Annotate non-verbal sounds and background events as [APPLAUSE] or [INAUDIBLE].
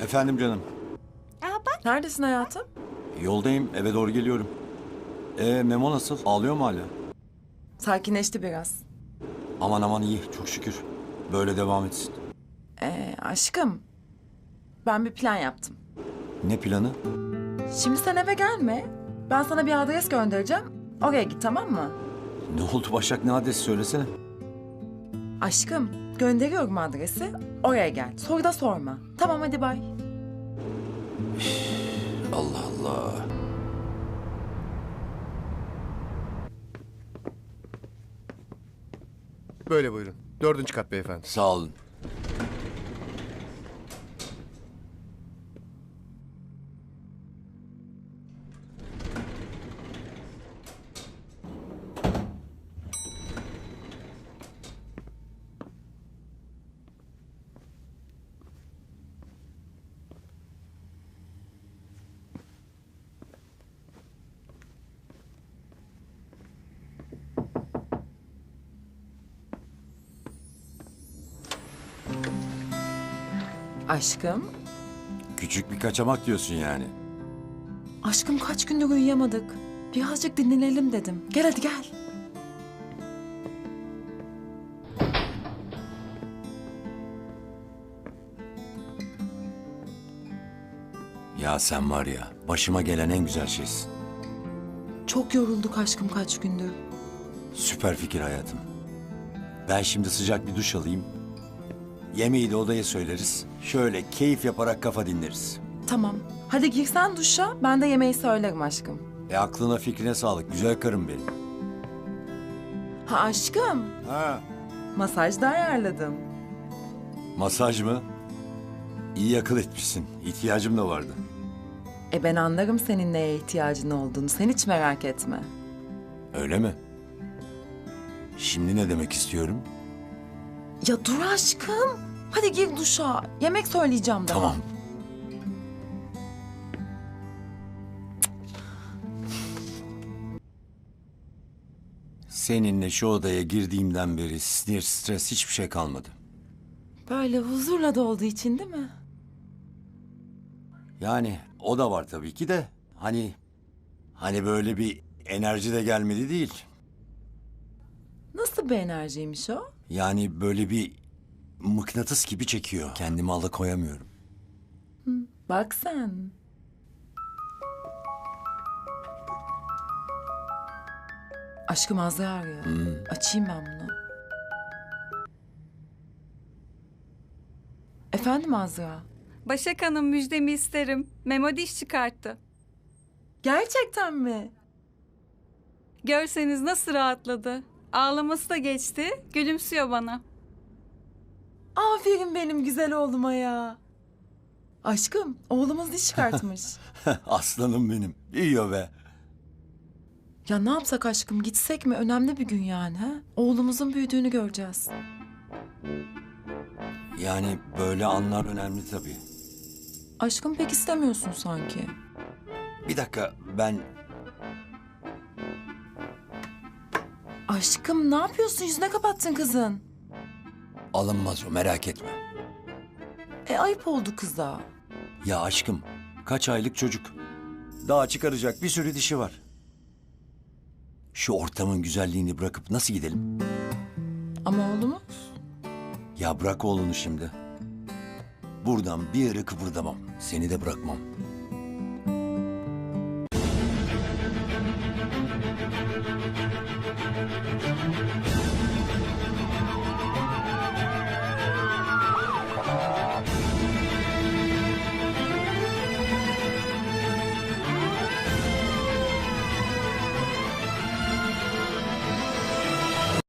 Efendim canım. Aa bak Neredesin hayatım? Yoldayım eve doğru geliyorum. Ee Memo nasıl? Ağlıyor mu hala? Sakinleşti biraz. Aman aman iyi çok şükür. Böyle devam etsin. Ee, aşkım. Ben bir plan yaptım. Ne planı? Şimdi sen eve gelme. Ben sana bir adres göndereceğim. Oraya git tamam mı? Ne oldu Başak ne adresi söylesene. Aşkım gönderiyorum adresi. Oraya gel. Soru da sorma. Tamam hadi bay. Allah Allah. Böyle buyurun. Dördüncü kat beyefendi. Sağ olun. Aşkım. Küçük bir kaçamak diyorsun yani. Aşkım kaç gündür uyuyamadık. Birazcık dinlenelim dedim. Gel hadi gel. Ya sen var ya başıma gelen en güzel şeysin. Çok yorulduk aşkım kaç gündür. Süper fikir hayatım. Ben şimdi sıcak bir duş alayım. Yemeği de odaya söyleriz. Şöyle keyif yaparak kafa dinleriz. Tamam. Hadi girsen duşa ben de yemeği söylerim aşkım. E aklına fikrine sağlık güzel karım benim. Ha aşkım. Ha. Masaj da ayarladım. Masaj mı? İyi akıl etmişsin. İhtiyacım da vardı. E ben anlarım senin neye ihtiyacın olduğunu. Sen hiç merak etme. Öyle mi? Şimdi ne demek istiyorum? Ya dur aşkım. Hadi gir duşa. Yemek söyleyeceğim daha. Tamam. Seninle şu odaya girdiğimden beri sinir, stres hiçbir şey kalmadı. Böyle huzurla dolduğu için değil mi? Yani o da var tabii ki de hani hani böyle bir enerji de gelmedi değil. Nasıl bir enerjiymiş o? Yani böyle bir mıknatıs gibi çekiyor. Kendimi alıkoyamıyorum. Bak sen. Aşkım Azra arıyor. Açayım ben bunu. Efendim Azra? Başak Hanım müjdemi isterim. Memo diş çıkarttı. Gerçekten mi? Görseniz nasıl rahatladı. Ağlaması da geçti. Gülümsüyor bana. Aferin benim güzel oğluma ya. Aşkım oğlumuz diş çıkartmış. [LAUGHS] Aslanım benim. Büyüyor be. ya ne yapsak aşkım gitsek mi? Önemli bir gün yani ha? Oğlumuzun büyüdüğünü göreceğiz. Yani böyle anlar önemli tabii. Aşkım pek istemiyorsun sanki. Bir dakika ben Aşkım ne yapıyorsun? Yüzüne kapattın kızın. alınmaz o merak etme. E ayıp oldu kıza. Ya aşkım kaç aylık çocuk. Daha çıkaracak bir sürü dişi var. Şu ortamın güzelliğini bırakıp nasıl gidelim? Ama oğlumuz? Ya bırak oğlunu şimdi. Buradan bir yere kıpırdamam. Seni de bırakmam.